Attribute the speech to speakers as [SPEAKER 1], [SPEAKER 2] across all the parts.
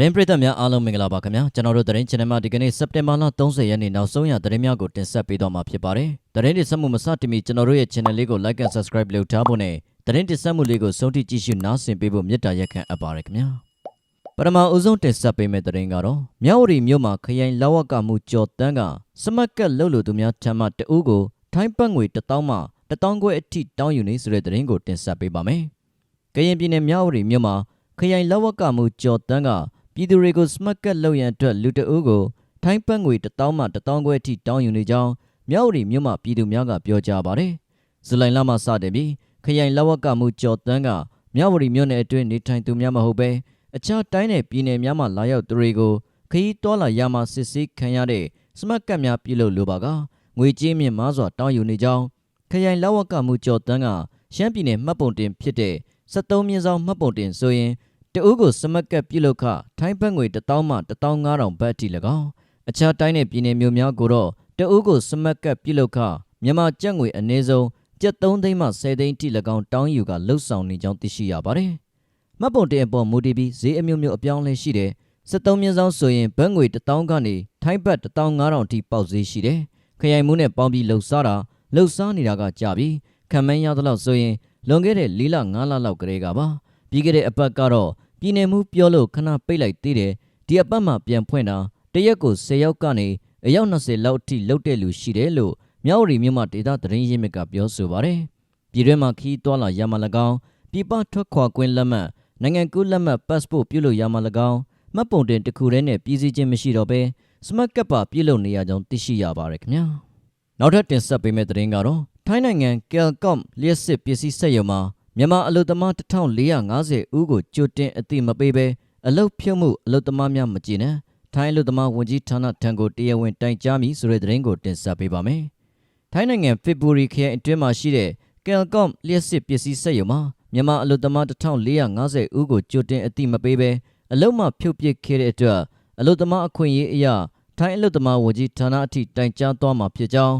[SPEAKER 1] သတင်းပရိသတ်များအားလုံးမင်္ဂလာပါခင်ဗျာကျွန်တော်တို့သတင်း channel မှာဒီကနေ့စက်တင်ဘာလ30ရက်နေ့နောက်ဆုံးရသတင်းများကိုတင်ဆက်ပေးတော့မှာဖြစ်ပါတယ်သတင်းတင်ဆက်မှုမစတင်မီကျွန်တော်တို့ရဲ့ channel လေးကို like and subscribe လုပ်ထားဖို့နဲ့သတင်းတင်ဆက်မှုလေးကိုဆုံးထိကြည့်ရှုနားဆင်ပေးဖို့မေတ္တာရက်ခံအပ်ပါတယ်ခင်ဗျာပထမအဦးဆုံးတင်ဆက်ပေးမယ့်သတင်းကတော့မြောက်ဝတီမြို့မှာခရိုင်လောက်ဝကမှုကြော်တန်းကစမတ်ကက်လှုပ်လို့သူများထမ်းမှတအူးကိုထိုင်းပတ်ငွေ1000မှ1000ခွဲအထိတောင်းယူနေဆိုတဲ့သတင်းကိုတင်ဆက်ပေးပါမယ်ကရင်ပြည်နယ်မြောက်ဝတီမြို့မှာခရိုင်လောက်ဝကမှုကြော်တန်းက ပြည်သူတွေကိုစမတ်ကတ်လုပ်ရန်အတွက်လူတအုပ်ကိုထိုင်းပတ်ငွေ1000မှ1000ခွဲအထိတောင်းယူနေကြောင်းမြောက်ဝတီမြို့မှပြည်သူများကပြောကြားပါတယ်။ဇူလိုင်လမှစတင်ပြီးခရိုင်လဝကမှုကြော်တန်းကမြောက်ဝတီမြို့နယ်အတွင်းနေထိုင်သူများမဟုတ်ဘဲအခြားတိုင်းနယ်ပြည်နယ်များမှလာရောက်သူတွေကိုခရီးတော်လာရမှစစ်ဆေးခံရတဲ့စမတ်ကတ်များပြုလုပ်လိုပါကငွေကြေးမြင့်မားစွာတောင်းယူနေကြောင်းခရိုင်လဝကမှုကြော်တန်းကရှမ်းပြည်နယ်မှတ်ပုံတင်ဖြစ်တဲ့73မြင်းဆောင်မှတ်ပုံတင်ဆိုရင် တအုပ်ကိုစမတ်ကပ်ပြုလုပ်ခထိုင်းဘတ်ငွေ1000မှ15000ဘတ်အထိ၎င်းအခြားတိုင်းနယ်ပြည်နယ်မျိုးများကိုတော့တအုပ်ကိုစမတ်ကပ်ပြုလုပ်ခမြန်မာကျပ်ငွေအနည်းဆုံးကျပ်3သိန်းမှ10သိန်းထိ၎င်းတောင်းယူကလှုပ်ဆောင်နေကြောင်းသိရှိရပါတယ်။မှတ်ပုံတင်အပေါ်မူတည်ပြီးဈေးအမျိုးမျိုးအပြောင်းအလဲရှိတယ်။73မြင်းဆောင်ဆိုရင်ဘတ်ငွေ1000ကနေထိုင်းဘတ်15000ထိပေါက်ဈေးရှိတယ်။ခရိုင်မှုနဲ့ပေါင်းပြီးလှုပ်ရှားတာလှုပ်ရှားနေတာကကြာပြီ။ခံမန်းရသလောက်ဆိုရင်လွန်ခဲ့တဲ့၄လ၅လလောက်ကလေးကပါ။ ပြီးခဲ့တဲ့အပတ်ကတော့ပြည်နယ်မှုပြောလို့ခဏပိတ်လိုက်သေးတယ်ဒီအပတ်မှပြန်ဖွင့်တာတရက်ကို10ယောက်ကနေအယောက်20လောက်အထိလှုပ်တဲ့လူရှိတယ်လို့မြောက်ဝတီမြို့မှာဒေသသတင်းရင်းမြစ်ကပြောဆိုပါတယ်ပြည်တွင်းမှာခီးသွွာလာရမှာ၎င်းပြည်ပထွက်ခွာခွင့်လက်မှတ်နိုင်ငံကူးလက်မှတ် passport ပြုလုပ်ရမှာ၎င်းမှတ်ပုံတင်တစ်ခုတည်းနဲ့ပြည်စည်းခြင်းမရှိတော့ဘဲ smart ကပ်ပါပြုလုပ်နေရကြောင်းသိရှိရပါတယ်ခင်ဗျာနောက်ထပ်တင်ဆက်ပေးမယ့်သတင်းကတော့ထိုင်းနိုင်ငံ Kelcom လျှက်စစ်ပစ္စည်းစက်ရုံမှာ မြန်မာအလုသမား1450ဦးကိုကြိုတင်အသိမပေးဘဲအလုဖြုတ်မှုအလုသမားများမကြည်နဲ့ထိုင်းအလုသမားဝန်ကြီးဌာနထံကိုတရားဝင်တိုင်ကြားမည်ဆိုတဲ့သတင်းကိုတင်ဆက်ပေးပါမယ်။ထိုင်းနိုင်ငံဖေဗူရီခရိုင်အတွင်းမှာရှိတဲ့ Kelcom လျှက်စစ်ပစ္စည်းစက်ရုံမှာမြန်မာအလုသမား1450ဦးကိုကြိုတင်အသိမပေးဘဲအလုမှဖြုတ်ပစ်ခဲ့တဲ့အတွက်အလုသမားအခွင့်အရေးအရထိုင်းအလုသမားဝန်ကြီးဌာနအထိတိုင်ကြားသွားမှာဖြစ်ကြောင်း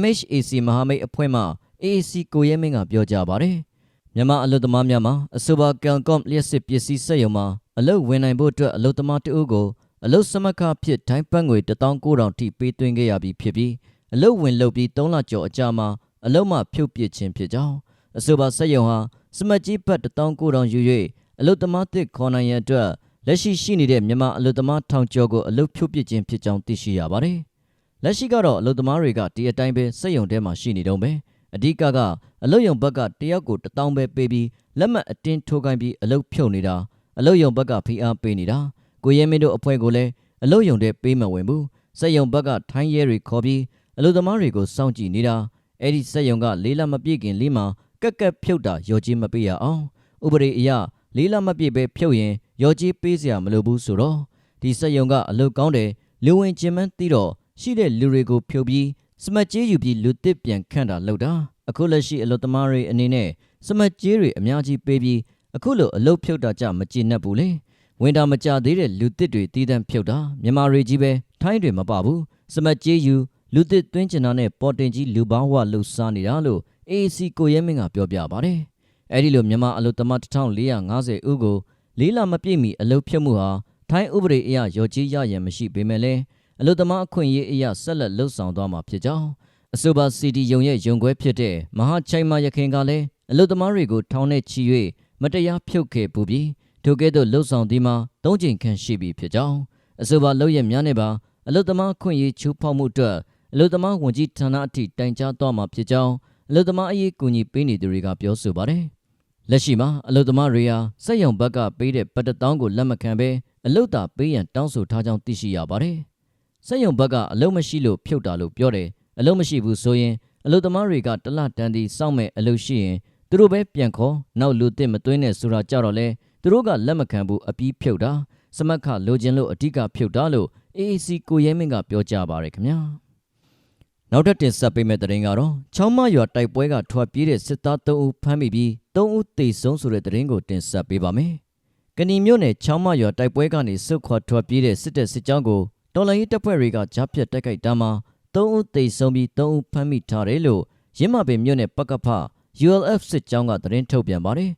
[SPEAKER 1] MHAC မဟာမိတ်အဖွဲ့မှ AAC ကိုရဲမင်းကပြောကြားပါတယ်။ မြန်မာအလုသမားများမှာအဆိုပါကယ်ကော့လျှက်စစ်ပစ္စည်းစက်ရုံမှာအလုဝင်နိုင်ဖို့အတွက်အလုသမားတဦးကိုအလုစမခဖြစ်ထိုင်းပန်းငွေ19000ထိပေးသွင်းခဲ့ရပြီးဖြစ်ပြီးအလုဝင်လုပ်ပြီး3လကျော်အကြာမှာအလုမှဖြုတ်ပစ်ခြင်းဖြစ်ကြောင်းအဆိုပါစက်ရုံဟာစမတ်ကြီးဘတ်19000ယူ၍အလုသမားတစ်ခေါ်နိုင်ရန်အတွက်လက်ရှိရှိနေတဲ့မြန်မာအလုသမားထောင်ကျော်ကိုအလုဖြုတ်ပစ်ခြင်းဖြစ်ကြောင်းသိရှိရပါတယ်။လက်ရှိကတော့အလုသမားတွေကဒီအတိုင်းပဲစက်ရုံထဲမှာရှိနေတော့ပဲ အဓိကကအလုတ်ယုံဘက်ကတယောက်ကို1000ပဲပေးပြီးလက်မှတ်အတင်းထိုးခိုင်းပြီးအလုတ်ဖြုတ်နေတာအလုတ်ယုံဘက်ကဖိအားပေးနေတာကိုရဲမင်းတို့အဖွဲ့ကိုလည်းအလုတ်ယုံတဲ့ပေးမဝင်ဘူးစက်ယုံဘက်ကထိုင်းရဲတွေခေါ်ပြီးအလုသမားတွေကိုစောင့်ကြည့်နေတာအဲ့ဒီစက်ယုံကလေးလမပြည့်ခင်လေးမှာကက်ကက်ဖြုတ်တာရော်ကြီးမပေးရအောင်ဥပဒေအရလေးလမပြည့်ပဲဖြုတ်ရင်ရော်ကြီးပေးစရာမလိုဘူးဆိုတော့ဒီစက်ယုံကအလုကောင်းတယ်လူဝင်ချင်းမန်းသိတော့ရှိတဲ့လူတွေကိုဖြုတ်ပြီး စမတ်ကြေးယူပြီးလူတစ်ပြန်ခန့်တာလောက်တာအခုလက်ရှိအလုသမားတွေအနေနဲ့စမတ်ကြေးတွေအများကြီးပေးပြီးအခုလိုအလုဖြုတ်တာကြမကြည်နပ်ဘူးလေဝင်တာမကြသေးတဲ့လူတစ်တွေတီးတန်းဖြုတ်တာမြန်မာတွေကြီးပဲထိုင်းတွေမပဘူးစမတ်ကြေးယူလူတစ်သွင်းချင်တာနဲ့ပေါ်တင်ကြီးလူပေါင်းဝလှုပ်ရှားနေတာလို့ AAC ကိုရဲမင်းကပြောပြပါတယ်အဲ့ဒီလိုမြန်မာအလုသမား1450ဦးကိုလေးလမပြည့်မီအလုဖြုတ်မှုဟာထိုင်းဥပဒေအရရော်ကြီးရရန်မရှိပေမဲ့လည်း အလုသမားအခွင့်အရေးအရဆက်လက်လှုပ်ဆောင်သွားမှာဖြစ်ကြောင်းအဆိုပါစီတီယုံရဲ့ယုံခွဲဖြစ်တဲ့မဟာချိုင်မာရခင်ကလည်းအလုသမားတွေကိုထောင်းနဲ့ချီ၍မတရားဖြုတ်ခဲ့ပူပြီးထိုကဲ့သို့လှုပ်ဆောင်သည်မှာသုံးချိန်ခန့်ရှိပြီဖြစ်ကြောင်းအဆိုပါလုပ်ရများနဲ့ပါအလုသမားခွင့်ရေးချိုးဖောက်မှုအတွက်အလုသမားဝန်ကြီးဌာနအထိတိုင်ကြားသွားမှာဖြစ်ကြောင်းအလုသမားအရေးကူညီပေးနေသူတွေကပြောဆိုပါတယ်လက်ရှိမှာအလုသမားတွေဟာစက်ယုံဘက်ကပေးတဲ့ပတ်တတောင်းကိုလက်မခံဘဲအလုတာပေးရန်တောင်းဆိုထားကြောင်းသိရှိရပါတယ် စက်ယုံဘက်ကအလုမရှိလို့ဖြုတ်တာလို့ပြောတယ်အလုမရှိဘူးဆိုရင်အလုသမားတွေကတလတန်တီစောင့်မဲ့အလုရှိရင်သူတို့ပဲပြန်ခေါ်နောက်လူတစ်မသွင်းနဲ့ဆိုတာကြတော့လဲသူတို့ကလက်မခံဘူးအပြီးဖြုတ်တာစမတ်ခလိုချင်လို့အဓိကဖြုတ်တာလို့ AAC ကိုရဲမင်းကပြောကြားပါရခင်ဗျာနောက်ထပ်တင်ဆက်ပေးမယ့်သတင်းကတော့ချောင်းမရွာတိုက်ပွဲကထွက်ပြေးတဲ့စစ်သား3ဦးဖမ်းမိပြီး3ဦးသေဆုံးဆိုတဲ့သတင်းကိုတင်ဆက်ပေးပါမယ်ကဏီမြို့နယ်ချောင်းမရွာတိုက်ပွဲကနေစွတ်ခွာထွက်ပြေးတဲ့စစ်တပ်စစ်ကြောင်းကို တော်လိုင်းတပ်ဖွဲ့တွေကကြားဖြတ်တိုက်ခိုက်တာမှာ3ဦးသေဆုံးပြီး3ဦးဖမ်းမိထားတယ်လို့ရင်းမပင်မြို့နယ်ပကဖ ULF စစ်ကြောင်းကသတင်းထုတ်ပြန်ပါတယ်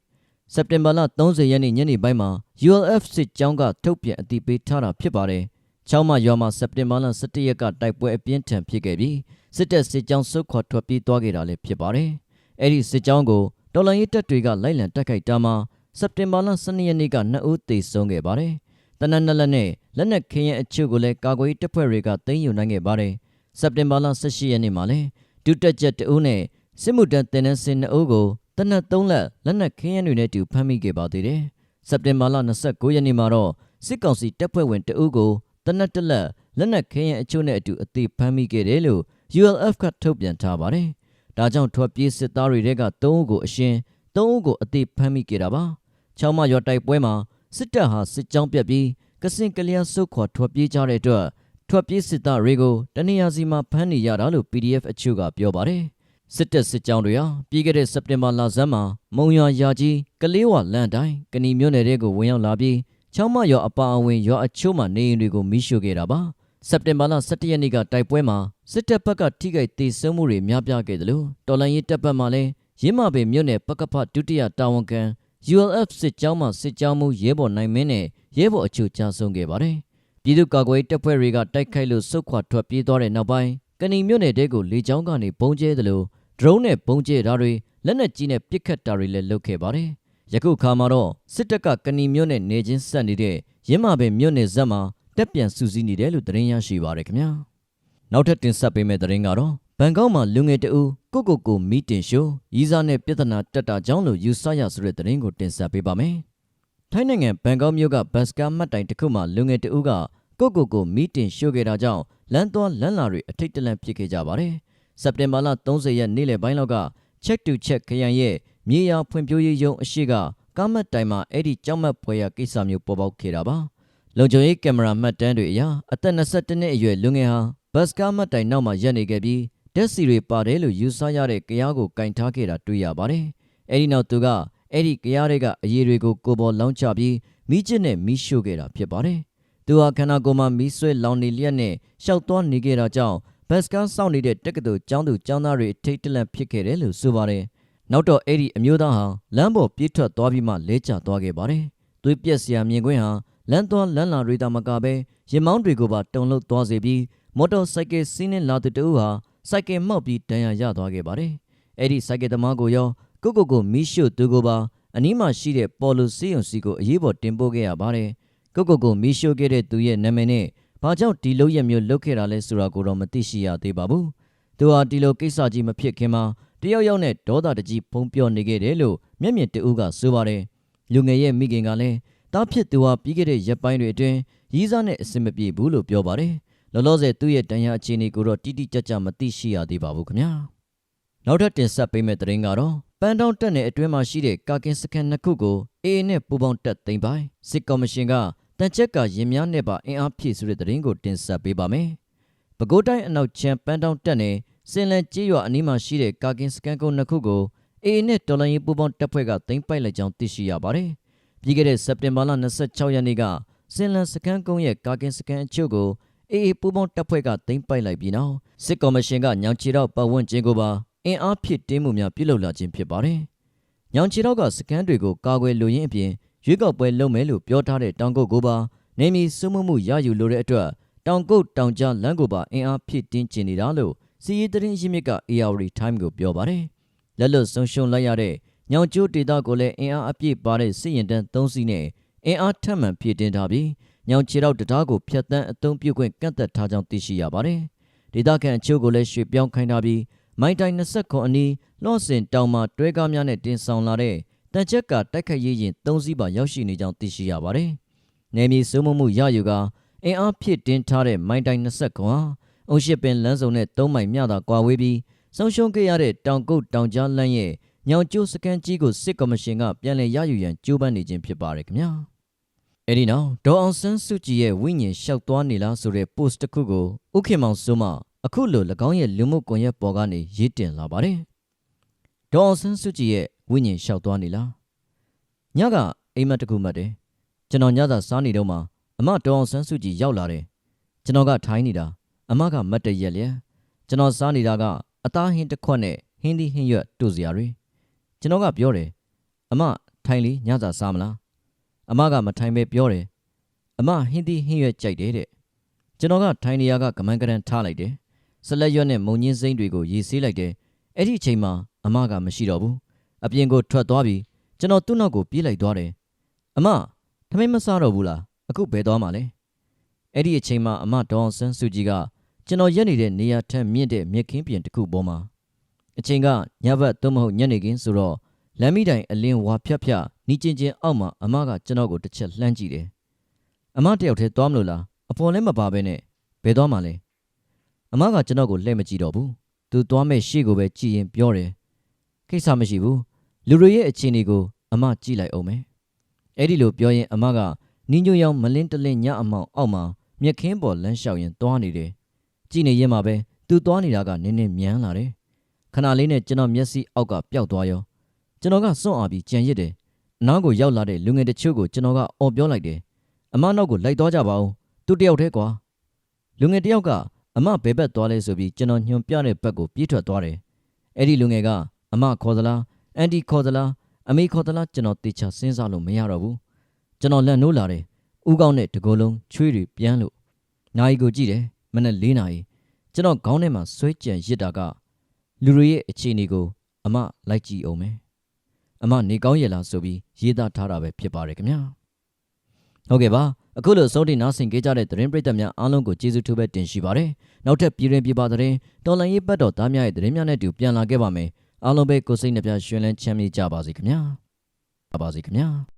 [SPEAKER 1] စက်တင်ဘာလ30ရက်နေ့ညနေပိုင်းမှာ ULF စစ်ကြောင်းကထုတ်ပြန်အသိပေးထားတာဖြစ်ပါတယ်။ချောင်းမရွာမှာစက်တင်ဘာလ17ရက်ကတိုက်ပွဲအပြင်းထန်ဖြစ်ခဲ့ပြီးစစ်တပ်စစ်ကြောင်းစုခွာထွက်ပြေးသွားခဲ့တာလည်းဖြစ်ပါတယ်။အဲ့ဒီစစ်ကြောင်းကိုတော်လိုင်းရေးတပ်တွေကလိုက်လံတိုက်ခိုက်တာမှာစက်တင်ဘာလ12ရက်နေ့က2ဦးသေဆုံးခဲ့ပါတယ်။ တနက်နက်လက်နဲ့လက်နက်ခင်းရဲ့အချို့ကိုလည်းကာကွယ်ရေးတပ်ဖွဲ့တွေကသိမ်းယူနိုင်ခဲ့ပါတယ်။စက်တင်ဘာလ18ရက်နေ့မှာလည်းဒုတက်ချက်တဦးနဲ့စစ်မှုတန်းတင်နန်းစင်2ဦးကိုတနက်3လက်လက်နက်ခင်းရတွေနဲ့တူဖမ်းမိခဲ့ပါသေးတယ်။စက်တင်ဘာလ29ရက်နေ့မှာတော့စစ်ကောင်စီတပ်ဖွဲ့ဝင်တဦးကိုတနက်တလက်လက်နက်ခင်းရအချို့နဲ့အတူအသေးဖမ်းမိခဲ့တယ်လို့ ULF ကထုတ်ပြန်ထားပါတယ်။ဒါကြောင့်ထွက်ပြေးစစ်သားတွေက3ဦးကိုအရှင်3ဦးကိုအသေးဖမ်းမိခဲ့တာပါ။ချောင်းမရွာတိုက်ပွဲမှာ စစ်တပ်ဟာစစ်ကြောင်းပြက်ပြီးကစင်ကလျာစုခွာထွက်ပြေးကြတဲ့အတွက်ထွက်ပြေးစစ်သားတွေကိုတနေရာစီမှာဖမ်းနေရတာလို့ PDF အချို့ကပြောပါတယ်။စစ်တပ်စစ်ကြောင်းတွေဟာပြီးခဲ့တဲ့စက်တင်ဘာလဆန်းမှာမုံရွာရာကြီးကလေးဝလန်တိုင်းကဏီမြို့နယ်တွေကိုဝင်ရောက်လာပြီးချောင်းမရွာအပါအဝင်ရွာအချို့မှာနေအိမ်တွေကိုမိရှို့ခဲ့တာပါ။စက်တင်ဘာလ17ရက်နေ့ကတိုက်ပွဲမှာစစ်တပ်ဘက်ကထိခိုက်ဒေဆုံးမှုတွေများပြားခဲ့တယ်လို့တော်လိုင်းရေးတပ်ဘက်မှလည်းရင်းမာပင်မြို့နယ်ပကဖဒုတိယတာဝန်ခံ ULF စစ်ကြောင်းမှစစ်ကြောင်းမှုရဲဘော်နိုင်မင်းနဲ့ရဲဘော်အချို့ကြာဆုံးခဲ့ပါတယ်။ပြည်သူ့ကာကွယ်တပ်ဖွဲ့တွေကတိုက်ခိုက်လို့စုခွာထွက်ပြေးသွားတဲ့နောက်ပိုင်းကဏီမြို့နယ်တဲကိုလေကြောင်းကနေပုံကျဲတယ်လို့ဒရုန်းနဲ့ပုံကျဲတာတွေလက်နက်ကြီးနဲ့ပစ်ခတ်တာတွေလည်းလုပ်ခဲ့ပါတယ်။ယခုအခါမှာတော့စစ်တပ်ကကဏီမြို့နယ်နေချင်းဆက်နေတဲ့ရင်းမာပင်မြို့နယ်ဇက်မှာတက်ပြန်စုစည်းနေတယ်လို့သတင်းရရှိပါရခင်ဗျာ။နောက်ထပ်တင်ဆက်ပေးမယ့်သတင်းကတော့ ဘန်ကောက်မှာလူငယ်တဦးကိုကိုကိုမီတင်ရှိုးရီးစားနဲ့ပြဿနာတက်တာကြောင့်လို့ယူဆရဆိုတဲ့သတင်းကိုတင်ဆက်ပေးပါမယ်။ထိုင်းနိုင်ငံဘန်ကောက်မြို့ကဘတ်စကားမှတ်တိုင်တစ်ခုမှာလူငယ်တဦးကကိုကိုကိုမီတင်ရှိုးခဲ့တာကြောင့်လမ်းသွားလမ်းလာတွေအထိတ်တလန့်ဖြစ်ခဲ့ကြပါတယ်။စက်တင်ဘာလ30ရက်နေ့လယ်ပိုင်းလောက်ကချက်တူချက်ခရိုင်ရဲ့မြေယာဖွံ့ဖြိုးရေးရုံးအရှိကကားမတ်တိုင်မှာအဲ့ဒီကြောက်မက်ဖွယ်ရာကိစ္စမျိုးပေါ်ပေါက်ခဲ့တာပါ။လုံခြုံရေးကင်မရာမှတ်တမ်းတွေအရအသက်22နှစ်အရွယ်လူငယ်ဟာဘတ်စကားမှတ်တိုင်နောက်မှာရပ်နေခဲ့ပြီး တက်စီတွေပါတယ်လို့ယူဆရတဲ့ကြရားကိုကင်ထားခဲ့တာတွေ့ရပါတယ်။အဲဒီနောက်သူကအဲ့ဒီကြရားတွေကအရေးတွေကိုကိုပေါ်လောင်းချပြီးမိကျစ်နဲ့မိရှို့ခဲ့တာဖြစ်ပါတယ်။သူဟာခန္ဓာကိုယ်မှာမိဆွဲလောင်နေလျက်နဲ့ရှောက်သွားနေခဲ့တာကြောင့်ဘတ်စကားစောင့်နေတဲ့တက္ကသိုလ်ကျောင်းသူကျောင်းသားတွေထိတ်တလန့်ဖြစ်ခဲ့တယ်လို့ဆိုပါတယ်။နောက်တော့အဲ့ဒီအမျိုးသားဟာလမ်းပေါ်ပြေးထွက်သွားပြီးမှလဲကျသွားခဲ့ပါတယ်။သွေးပြက်စရာမြင်ကွင်းဟာလမ်းသွားလမ်းလာတွေတာမကပဲရင်မောင်းတွေကိုပါတုံလုသွားစေပြီးမော်တော်ဆိုင်ကယ်စီးနှင်းလာသူတဦးဟာ စိုက်ကယ်မှောက်ပြီးတန်ရာရသွားခဲ့ပါတယ်။အဲ့ဒီစိုက်ကယ်သမားကိုရောကိုကိုကိုမီးရှို့သူကိုပါအနီးမှာရှိတဲ့ပေါ်လိုစီယုံစီကိုအရေးပေါ်တင်ပို့ခဲ့ရပါတယ်။ကိုကိုကိုမီးရှို့ခဲ့တဲ့သူရဲ့နာမည်နဲ့ဘာကြောင့်ဒီလိုရက်မျိုးလုပ်ခဲ့တာလဲဆိုတာကိုတော့မသိရှိရသေးပါဘူး။သူဟာဒီလိုကိစ္စကြီးမဖြစ်ခင်မှာတယောက်ယောက်နဲ့ဒေါသတကြီးဖုံးပြောနေခဲ့တယ်လို့မျက်မြင်တဦးကဆိုပါတယ်။လူငယ်ရဲ့မိခင်ကလည်းတားဖြစ်သူဟာပြီးခဲ့တဲ့ရက်ပိုင်းတွေအတွင်းရီးစားနဲ့အဆင်မပြေဘူးလို့ပြောပါတယ်။ လောလောဆယ်သူ့ရဲ့တန်ရာအခြေအနေကိုတော့တိတိကျကျမသိရှိရသေးပါဘူးခင်ဗျာနောက်ထပ်တင်ဆက်ပေးမယ့်သတင်းကတော့ပန်းတောင်းတက်နယ်အတွင်းမှာရှိတဲ့ကာကင်စကန်နှစ်ခုကိုအေအေနဲ့ပူပေါင်းတက်သိမ်းပိုင်စစ်ကော်မရှင်ကတန်ချက်ကရင်များနဲ့ပါအင်အားဖြည့်ဆိုတဲ့သတင်းကိုတင်ဆက်ပေးပါမယ်ပဲခူးတိုင်းအနောက်ချမ်းပန်းတောင်းတက်နယ်စင်လန်ကျေးရွာအနီးမှာရှိတဲ့ကာကင်စကန်ကုန်းနှစ်ခုကိုအေအေနဲ့တော်လိုင်းရေးပူပေါင်းတပ်ဖွဲ့ကသိမ်းပိုက်လိုက်ကြောင်းသိရှိရပါတယ်ပြီးခဲ့တဲ့စက်တင်ဘာလ26ရက်နေ့ကစင်လန်စကန်ကုန်းရဲ့ကာကင်စကန်အချို့ကို အေအေပူပေါင်းတပ်ဖွဲ့ကသိမ်းပိုက်လိုက်ပြီးနောက်စစ်ကော်မရှင်ကညောင်ချီတော့ပတ်ဝန်းကျင်ကိုပါအင်အားဖြစ်တင်းမှုများပြုလုပ်လာခြင်းဖြစ်ပါတယ်။ညောင်ချီတော့ကစကန်တွေကိုကာကွယ်လိုရင်းအပြင်ရွေးကောက်ပွဲလုပ်မယ်လို့ပြောထားတဲ့တောင်ကုတ်ကိုပါနေမီစုမှုမှုရယူလိုတဲ့အတွက်တောင်ကုတ်တောင်ကြားလမ်းကိုပါအင်အားဖြစ်တင်းကျင်နေတာလို့စီးရီးသတင်းရင်းမြစ်က ARD Time ကိုပြောပါတယ်။လက်လွတ်ဆုံးရှုံးလိုက်ရတဲ့ညောင်ကျိုးဒေတာကိုလည်းအင်အားအပြည့်ပါတဲ့စစ်ရင်တန်း၃စီးနဲ့အင်အားထပ်မံဖြည့်တင်ထားပြီး ညောင်ချီတော့တရားကိုဖျက်ဆီးအသုံးပြုခွင့်ကန့်သက်ထားကြောင်းသိရှိရပါတယ်။ဒေသခံအချို့ကိုလည်းရွှေ့ပြောင်းခိုင်းထားပြီးမိုင်းတိုင်း20ခွန်အနီးလော့စင်တောင်မှာတွဲကားများနဲ့တင်ဆောင်လာတဲ့တန်ချက်ကတိုက်ခတ်ရေးရင်၃စီးပါရောက်ရှိနေကြောင်းသိရှိရပါတယ်။နယ်မြေစိုးမိုးမှုရယူကအင်အားဖြစ်တင်ထားတဲ့မိုင်းတိုင်း20ခွန်ဟာအုံရှိပင်လမ်းစုံနဲ့၃မိုင်မြတာကွာဝေးပြီးဆုံးရှုံးခဲ့ရတဲ့တောင်ကုတ်တောင်ကြားလမ်းရဲ့ညောင်ကျိုးစကန်ကြီးကိုစစ်ကော်မရှင်ကပြန်လည်ရယူရန်ကြိုးပမ်းနေခြင်းဖြစ်ပါတယ်ခင်ဗျာ။ အဲ့ဒီနောက်ဒေါ်အောင်ဆန်းစုကြည်ရဲ့ဝိညာဉ်လျှောက်သွားနေလားဆိုတဲ့ post တစ်ခုကိုဥခေမောင်စိုးမှအခုလို၎င်းရဲ့လူမှုကွန်ရက်ပေါ်ကနေရေးတင်လာပါတယ်။ဒေါ်အောင်ဆန်းစုကြည်ရဲ့ဝိညာဉ်လျှောက်သွားနေလား။ညကအိမ်မက်တစ်ခုမှတ်တယ်။ကျွန်တော်ညသာစားနေတော့မှအမဒေါ်အောင်ဆန်းစုကြည်ရောက်လာတယ်။ကျွန်တော်ကထိုင်းနေတာအမကမတ်တရက်လျက်ကျွန်တော်စားနေတာကအသားဟင်းတစ်ခွက်နဲ့ဟင်းသီးဟင်းရွက်တို့စရာတွေကျွန်တော်ကပြောတယ်အမထိုင်လီညစာစားမလား အမကမထိုင်ပဲပြောတယ်အမဟင်းသီးဟင်းရွက်ကြိုက်တယ်တဲ့ကျွန်တော်ကထိုင်နေရကကမန်းကရန်ထားလိုက်တယ်ဆက်လက်ရွက်နဲ့မုံညင်းစိမ့်တွေကိုရေဆေးလိုက်တယ်အဲ့ဒီအချိန်မှာအမကမရှိတော့ဘူးအပြင်ကိုထွက်သွားပြီးကျွန်တော်သူ့နောက်ကိုပြေးလိုက်သွားတယ်အမထမင်းမစားတော့ဘူးလားအခုဘယ်သွားမှလဲအဲ့ဒီအချိန်မှာအမဒေါအောင်ဆန်းစုကြည်ကကျွန်တော်ရက်နေတဲ့နေရာထက်မြင့်တဲ့မြက်ခင်းပြင်တစ်ခုပေါ်မှာအချိန်ကညဘက်သို့မဟုတ်ညနေခင်းဆိုတော့လမ်းမီတိုင်အလင်းဝါဖြတ်ဖြတ် နီးချင်းချင်းအောက်မှာအမကကျွန်တော်ကိုတစ်ချက်လှမ်းကြည့်တယ်အမတယောက်တည်းသွားမလို့လားအပေါ်လည်းမပါဘဲနဲ့ဘယ်သွားမှလဲအမကကျွန်တော်ကိုလှည့်မကြည့်တော့ဘူးသူသွားမဲ့ရှေ့ကိုပဲကြည့်ရင်ပြောတယ်ကိစ္စမရှိဘူးလူတွေရဲ့အခြေအနေကိုအမကြည့်လိုက်အောင်မယ်အဲ့ဒီလိုပြောရင်အမကနင်းညွန့်ရောင်မလင်းတလင်းညအမောင်အောက်မှာမြက်ခင်းပေါ်လမ်းလျှောက်ရင်သွားနေတယ်ကြည့်နေရင်မှပဲသူသွားနေတာကနင်းနေမြန်လာတယ်ခဏလေးနဲ့ကျွန်တော်မျက်စိအောက်ကပျောက်သွားရောကျွန်တော်ကစွန့်အားပြီးကြံရစ်တယ်အ နောက်ကိုရောက်လာတဲ့လူငယ်တချို့ကိုကျွန်တော်ကအော်ပြောလိုက်တယ်အမနောက်ကိုလိုက်သွားကြပါဦးသူတယောက်တည်းကွာလူငယ်တယောက်ကအမဘဲဘက်သွားလဲဆိုပြီးကျွန်တော်ညွန်ပြတဲ့ဘက်ကိုပြေးထွက်သွားတယ်အဲ့ဒီလူငယ်ကအမခေါ်သလားအန်တီခေါ်သလားအမေခေါ်သလားကျွန်တော်တေချာစဉ်းစားလို့မရတော့ဘူးကျွန်တော်လက်နိုးလာတယ်ဥကောင်းနဲ့တကိုယ်လုံးချွေးတွေပြန်လို့နိုင်ကိုကြည့်တယ်မနေ့၄နာရီကျွန်တော်ခေါင်းထဲမှာဆွဲကြံရစ်တာကလူတွေရဲ့အခြေအနေကိုအမလိုက်ကြည့်အောင်မယ် အမနေကောင်းရဲ့လားဆိုပြီးရေးသားထားတာပဲဖြစ်ပါတယ်ခင်ဗျာဟုတ်ကဲ့ပါအခုလိုစိုးတင်နားဆင်ကြကြတဲ့သတင်းပရိသတ်များအားလုံးကိုကျေးဇူးထူးပဲတင်ရှိပါတယ်နောက်ထပ်ပြည်ရင်ပြပါသတင်းတော်လန်ရေးပတ်တော်သားများရဲ့သတင်းများနဲ့အတူပြန်လာခဲ့ပါမယ်အားလုံးပဲကိုယ်စိတ်နှပြရွှင်လန်းချမ်းမြေ့ကြပါစေခင်ဗျာပါပါစေခင်ဗျာ